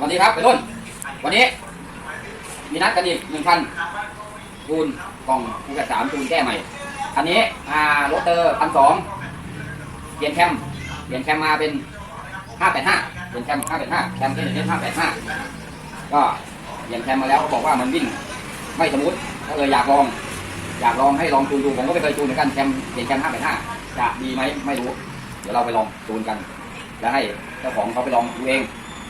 สวัสดีครับไปรุ่น วันนี้ มีนัดกันอีกหนึ่งพันจูนกล่องคูกระสามจูนแก้ใหม่ อันนี้อ่ารถเตอร์พันสองเปลี่ยนแคมเปลี่ยนแคมมาเป็นห้าแปดห้าเปลี่ยนแคมห้าแปดห้าแคมเป็นเป็นห้าแปดห้าก็เปลี่ยนแคมมาแล้วเขาบอกว่ามันวิ่งไม่สมูทก็เลยอยากลอง อยากลองให้ลองจูนดูผมก็ไม่เคยจูนเหมือนกันแคมเปลี่ยนแคมห้าแปดห้าจะดีไหมไม่รู้ เดี๋ยวเราไปลองจูนกัน แล้วให้เจ้าของเขาไปลองดูเอง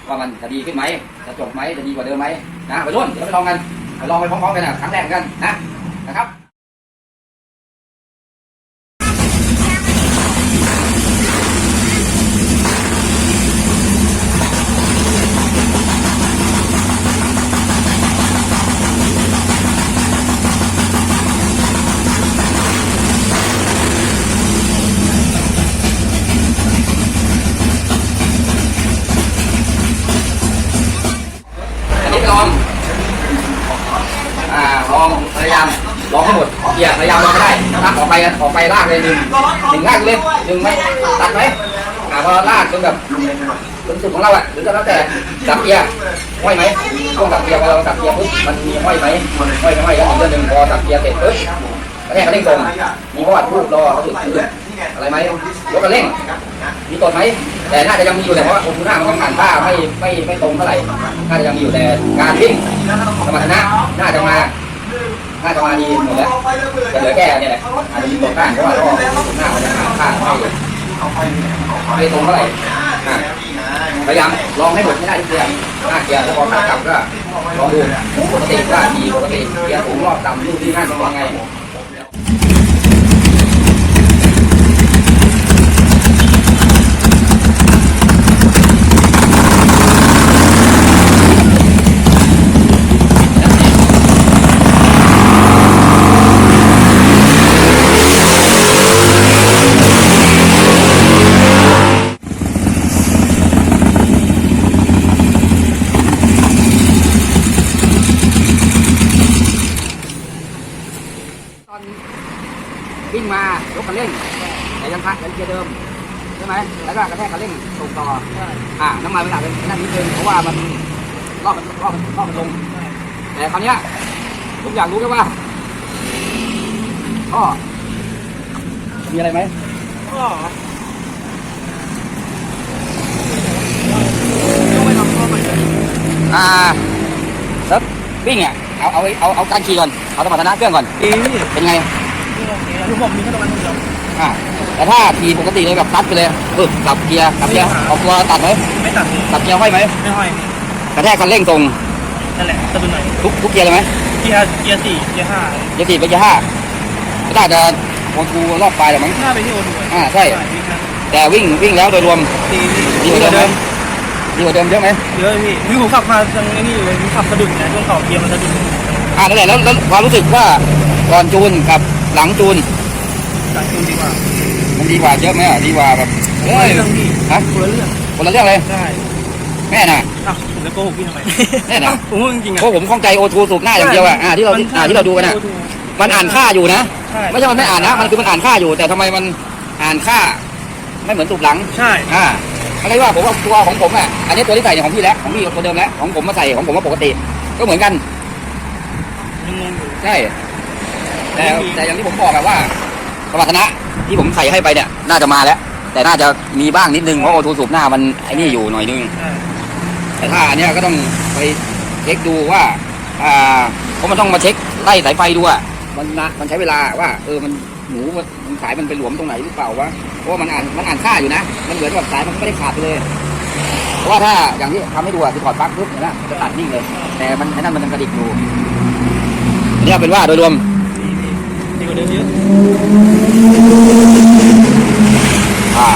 ว่ามันจะดีขึ้นไหมจะจบไหมจะดีกว่าเดิมไหมนะไปรุ่นเดี๋ยวไปลองกันไปลองไปพร้อมๆกันนะครั้งแรกกันนะนะครับ อันนี้ไปลอง อ่า ลองพยายามลองให้หมดเกียร์พยายามลองให้ได้นะครับออกไปกันออกไปลากเลยหนึ่งหนึ่งลากเลยหนึ่งไหมตัดไหมอ่าพอลากจนแบบจนสุดของเราอะหรือก็แล้วแต่สับเกียร์ห้อยไหมช่วงสับเกียร์พอเราสับเกียร์ปุ๊บมันมีห้อยไหมห้อยไม่ห้อยก็อีกเรื่องหนึ่งพอสับเกียร์เสร็จปุ๊บกระแทกกระเร่งตรงมีพอดรูปรอเขาถึงอะไรไหมยกกระเร่งมีตดไหมแต่น่าจะยังมีอยู่แต่เพราะว่าโอคูน่ามันผ่านท่าไม่ไม่ไม่ตรงเท่าไหร่น่าจะยังมีอยู่แต่การวิ่งสมรรถนะน่าจะมา น่าจะมาดีหมดแล้วจะเหลือแก้เนี่ยแหละอาจจะมีตกข้างเพราะว่าเราโอคูน่ามันจะผ่าข้าไม่ไม่ตรงเท่าไหร่อะพยายามลองให้หมดไม่ได้ทุกเดียร์หน้าเกียร์แล้วพอขากลับก็ลองดูปกติว่าดีปกติเกียร์สูงรอบต่ำดูที่หน้าเป็นยังไง วิ่งมายกคันเร่งแต่ยังพักยังเกียร์เดิมใช่ไหมแล้วก็กระแทกคันเร่งส่งต่ออ่าน้ำมันมันอาจจะนั่นนิดนึงเพราะว่ามันรอบมันรอบมันรอบมันลงแต่คราวเนี้ยทุกอย่างรู้แค่ว่าก็มีอะไรไหมก็อ่าแล้ววิ่งอะเอาเอาเอาเอาการขี่ก่อนเอาสมรรถนะเครื่องก่อนดีพี่เป็นไง คือผมมีแค่ตรงนั้นคนเดียว อ่าแต่ถ้าขี่ปกติเลยแบบซัดไปเลยปึ๊บกลับเกียร์กลับเกียร์ออกตัวตัดไหมไม่ตัดเลยกลับเกียร์ห้อยไหมไม่ห้อยกระแทกคันเร่งตรงนั่นแหละสะดุดหน่อยทุกทุกเกียร์เลยไหมเกียร์เกียร์สี่เกียร์ห้าเกียร์สี่ไปเกียร์ห้าก็น่าจะวนกูรอบปลายแหละมั้ง หน้าไปที่โอทูอ่าใช่แต่วิ่งวิ่งแล้วโดยรวมดีดีกว่าเดิมไหมดีกว่าเดิมเยอะไหมเยอะพี่พี่ผมขับมาทางไอ้นี่อยู่เลยผมขับสะดุดไงช่วงเข่าเกียร์มันสะดุดอ่านั่นแหละแล้วแล้วความรู้สึกว่าก่อนจูนกับหลังจูน ตัดจูนดีกว่ามันดีกว่าเยอะไหมอะดีกว่าแบบคนเอ้ละยเรื่องพี่ฮะคนละเรื่องคนละเรื่องเลยใช่แม่น่ะอ้าวผมจะโกหกพี่ทำไมแน่นะผมพูดจริงๆเพอะราะผมข้องใจโอทูสูบหน้าอย่างเดียวอะอ่าที่เราอ่าที่เราดูกันอะมันอ่านค่าอยู่นะใช่ไม่ใช่มันไม่อ่านนะมันคือมันอ่านค่าอยู่ แต่ทำไมมันอ่านค่า ไม่เหมือนตูบหลังใช่อ่าอะไรว่าผมว่าตัวของผมอะอันนี้ตัวที่ใส่เนี่ยของพี่แล้วของพี่ตัวเดิมแล้วของผมมาใส่ของผมว่าปกติ ก็เหมือนกันยังงงอยู่ใช่แต่แต่อย่างที่ผมบอกแบบว่า สมรรถนะที่ผมใส่ให้ไปเนี่ย น่าจะมาแล้ว แต่น่าจะมีบ้างนิดนึงเพราะโอทูสูบหน้ามันไอ้นี่อยู่หน่อยนึง แต่ถ้าอันเนี้ยก็ต้องไปเช็คดูว่า อ่าเพราะมันต้องมาเช็คไล่สายไฟดูอะมันนะมันใช้เวลาว่าเออมันหนูมันสายมันไปหลวมตรงไหนหรือเปล่าวะเพราะว่ามันอ่านมันอ่านค่าอยู่นะ มันเหมือนแบบสายมันไม่ได้ขาดไปเลยเพราะว่าถ้าอย่างที่ทำให้ดูอะคือถอดปลั๊กปุ๊บเนี่ยนะจะตัดนิ่งเลย แต่มันไอ้นั่นมันกระดิกอยู่เนี่ยเป็นว่าโดยรวม ดีพี่ดีกว่าเดิมเยอะอ่า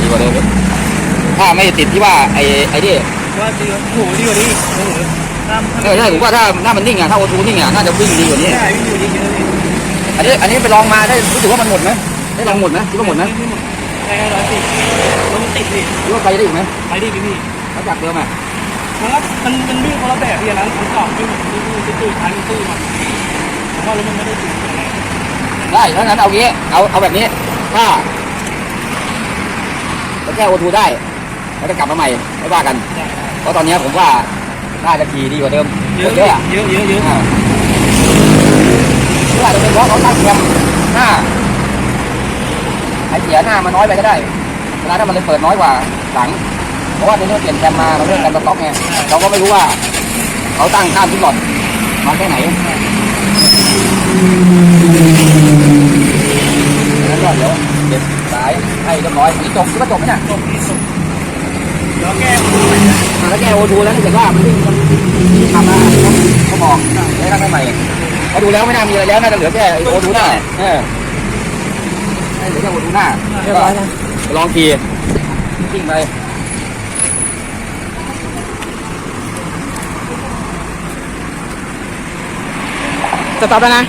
ดีกว่าเดิมถ้าไม่ติดที่ว่าไอ้ไอ้นี่ว่าดีกว่าโหดีกว่านี้อีกโอ้โหตามเออใช่ผมว่าถ้าถ้ามันนิ่งอะถ้าโอทูนิ่งอะน่าจะวิ่งดีกว่านี้ ใช่วิ่งอยู่ดีเยอะเลยอันนี้อันนี้ไปลองมาได้รู้สึกว่ามันหมดไหมได้ลองหมดไหมคิดว่าหมดไหมไม่หมดใช่ร้อยสิบรถมันติดพี่คิดว่าไปได้อีกไหมไปดิพี่พี่ถ้าจากเดิมอะมันก็มันมันวิ่งคนละแบบพี่อันนั้นมันเก่าวิ่งวิ่งวิ่งตื้อท้ายมันตื้อมาผมว่ารถมันไม่ได้ตื้ออย่างไร ได้ถ้างั้นเอางี้ เอาเอาแบบนี้ ถ้าเราแก้โอทูได้เราจะกลับมาใหม่ไม่ว่ากันใช่เพราะตอนนี้ผมว่าน่าจะขี่ดีกว่าเดิมเยอะเยอะอะเยอะเยอะเยอะอ่าหรืออาจจะเป็นเพราะเขาตั้งแคมหน้าไอเสียหน้ามันน้อยไปก็ได้เวลาถ้ามันเลยเปิดน้อยกว่าหลัง เพราะว่าในเรื่องเปลี่ยนแคมมาเราเรื่องการสต็อกไงเราก็ไม่รู้ว่า เขาตั้งข้ามที่หลอดมาแค่ไหนแล้วก็ เดี๋ยวเก็บสายให้เรียบร้อยนนี้จบคิดว่าจบไหมเนี่ยจบจบเดี๋ยวแก้อ่าแล้วแกโอทูแล้วถ้าเกิดว่ามันวิ่งมันทำมาเขาบอกได้ทำให้ใหม่เขาดูแล้วไม่น่ามีอะไรแล้วน่าจะเหลือแค่โอทูหน้าเออให้เหลือแค่โอทูหน้าเรียบร้อยนะลองขี่วิ่งไปสต็อปแล้วนะ